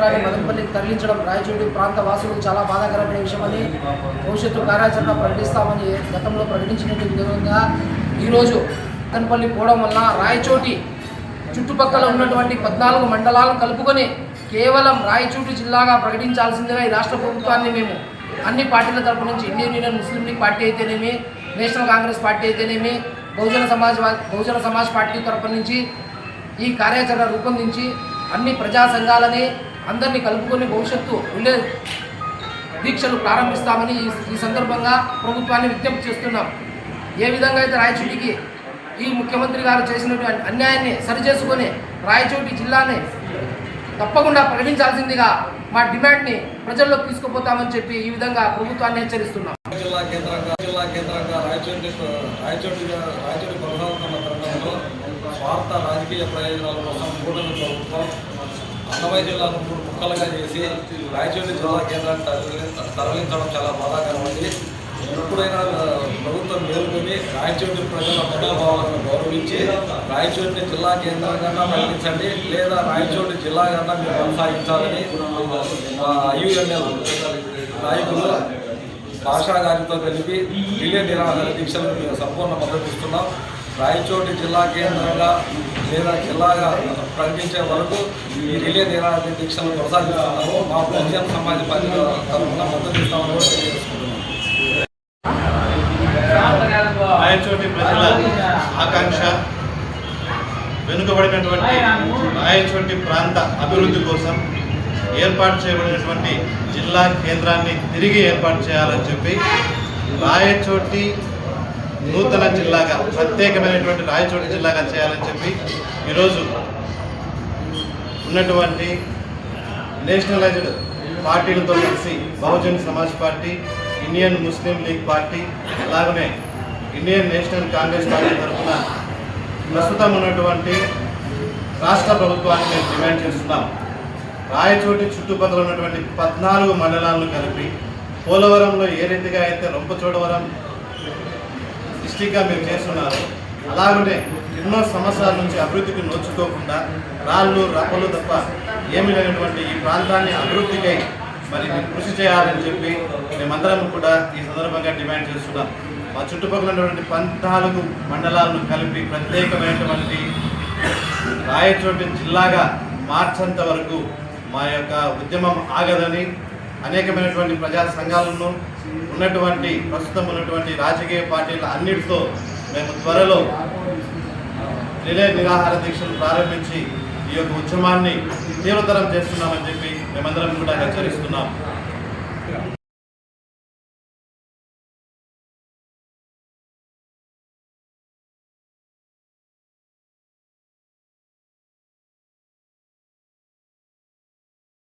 రాని మదనపల్లికి తరలించడం రాయచోటి ప్రాంత వాసులకు చాలా బాధాకరమైన విషయమని భవిష్యత్తు కార్యాచరణ ప్రకటిస్తామని గతంలో ప్రకటించినట్టు విధంగా ఈరోజు మదనపల్లి పోవడం వల్ల రాయచోటి చుట్టుపక్కల ఉన్నటువంటి పద్నాలుగు మండలాలను కలుపుకొని కేవలం రాయచోటి జిల్లాగా ప్రకటించాల్సిందిగా ఈ రాష్ట్ర ప్రభుత్వాన్ని మేము అన్ని పార్టీల తరపు నుంచి Indian Union Muslim League party అయితేనేమి నేషనల్ కాంగ్రెస్ పార్టీ అయితేనేమి బహుజన సమాజ్ బహుజన సమాజ్ పార్టీ తరపు నుంచి ఈ కార్యాచరణ రూపొందించి అన్ని ప్రజా సంఘాలని అందరినీ కలుపుకొని భవిష్యత్తు ఉండే దీక్షలు ప్రారంభిస్తామని ఈ సందర్భంగా ప్రభుత్వాన్ని విజ్ఞప్తి చేస్తున్నాం. ఏ విధంగా అయితే రాయచూటికి ఈ ముఖ్యమంత్రి గారు చేసినటువంటి అన్యాయాన్ని సరిచేసుకొని రాయచోటి జిల్లాని తప్పకుండా ప్రకటించాల్సిందిగా మా డిమాండ్ని ప్రజల్లోకి తీసుకుపోతామని చెప్పి ఈ విధంగా ప్రభుత్వాన్ని హెచ్చరిస్తున్నాం. జిల్లా కేంద్రంగా జిల్లా కేంద్రంగా రాయచోటి రాయచోటి రాయచోటి కొనసాగుతున్న తరుణంలో స్వార్థ రాజకీయ ప్రయోజనాల కోసం కూటమి ప్రభుత్వం అన్నమయ్య జిల్లాను మూడు ముక్కలుగా చేసి రాయచోటి జిల్లా కేంద్రాన్ని తరలించడం చాలా బాధాకరమైంది ఎప్పుడైనా ప్రభుత్వం మేలుకొని రాయచోటి ప్రజల మనోభావాలను గౌరవించి రాయచోటిని జిల్లా కేంద్రంగా ప్రకటించండి లేదా రాయచోటి కన్నా మీరు కొనసాగించాలని ఐయుఎన్ఎల్ నాయకులు భాషా గారితో కలిపి రిలే నిరాహార దీక్షలకు మేము సంపూర్ణ మద్దతు ఇస్తున్నాం. రాయచోటి జిల్లా కేంద్రంగా లేదా జిల్లాగా ప్రకటించే వరకు ఈ రిలే నిరాహార దీక్షలను కొనసాగిస్తున్నాము. మా బహుజన సమాజ పార్టీ తరఫున మద్దతు ఇస్తామని కూడా తెలియజేసుకుంటున్నాం రాయచోటి ప్రజల ఆకాంక్ష వెనుకబడినటువంటి రాయచోటి ప్రాంత అభివృద్ధి కోసం ఏర్పాటు చేయబడినటువంటి జిల్లా కేంద్రాన్ని తిరిగి ఏర్పాటు చేయాలని చెప్పి రాయచోటి నూతన జిల్లాగా ప్రత్యేకమైనటువంటి రాయచోటి జిల్లాగా చేయాలని చెప్పి ఈరోజు ఉన్నటువంటి నేషనలైజ్డ్ పార్టీలతో కలిసి Bahujan Samaj party Indian Muslim League party అలాగనే ఇండియన్ నేషనల్ కాంగ్రెస్ పార్టీ తరఫున ప్రస్తుతం ఉన్నటువంటి రాష్ట్ర ప్రభుత్వాన్ని మేము డిమాండ్ చేస్తున్నాం. రాయచోటి చుట్టుపక్కల ఉన్నటువంటి పద్నాలుగు మండలాలను కలిపి పోలవరంలో ఏ రీతిగా అయితే రొంపచోడవరం డిస్టిక్గా మీరు చేస్తున్నారు. అలాగనే ఎన్నో సంవత్సరాల నుంచి అభివృద్ధికి నోచుకోకుండా రాళ్ళు రప్పలు తప్ప ఏమి లేనటువంటి ఈ ప్రాంతాన్ని అభివృద్ధికై మరి కృషి చేయాలని చెప్పి మేమందరం కూడా ఈ సందర్భంగా డిమాండ్ చేస్తున్నాం. మా చుట్టుపక్కల ఉన్నటువంటి పద్నాలుగు మండలాలను కలిపి ప్రత్యేకమైనటువంటి రాయచోటి జిల్లాగా మార్చేంత వరకు మా యొక్క ఉద్యమం ఆగదని అనేకమైనటువంటి ప్రజా సంఘాలను ఉన్నటువంటి ప్రస్తుతం ఉన్నటువంటి రాజకీయ పార్టీల అన్నిటితో మేము త్వరలో రిలే నిరాహార దీక్షలు ప్రారంభించి ఈ యొక్క ఉద్యమాన్ని తీవ్రతరం చేస్తున్నామని చెప్పి మేమందరం కూడా హెచ్చరిస్తున్నాం.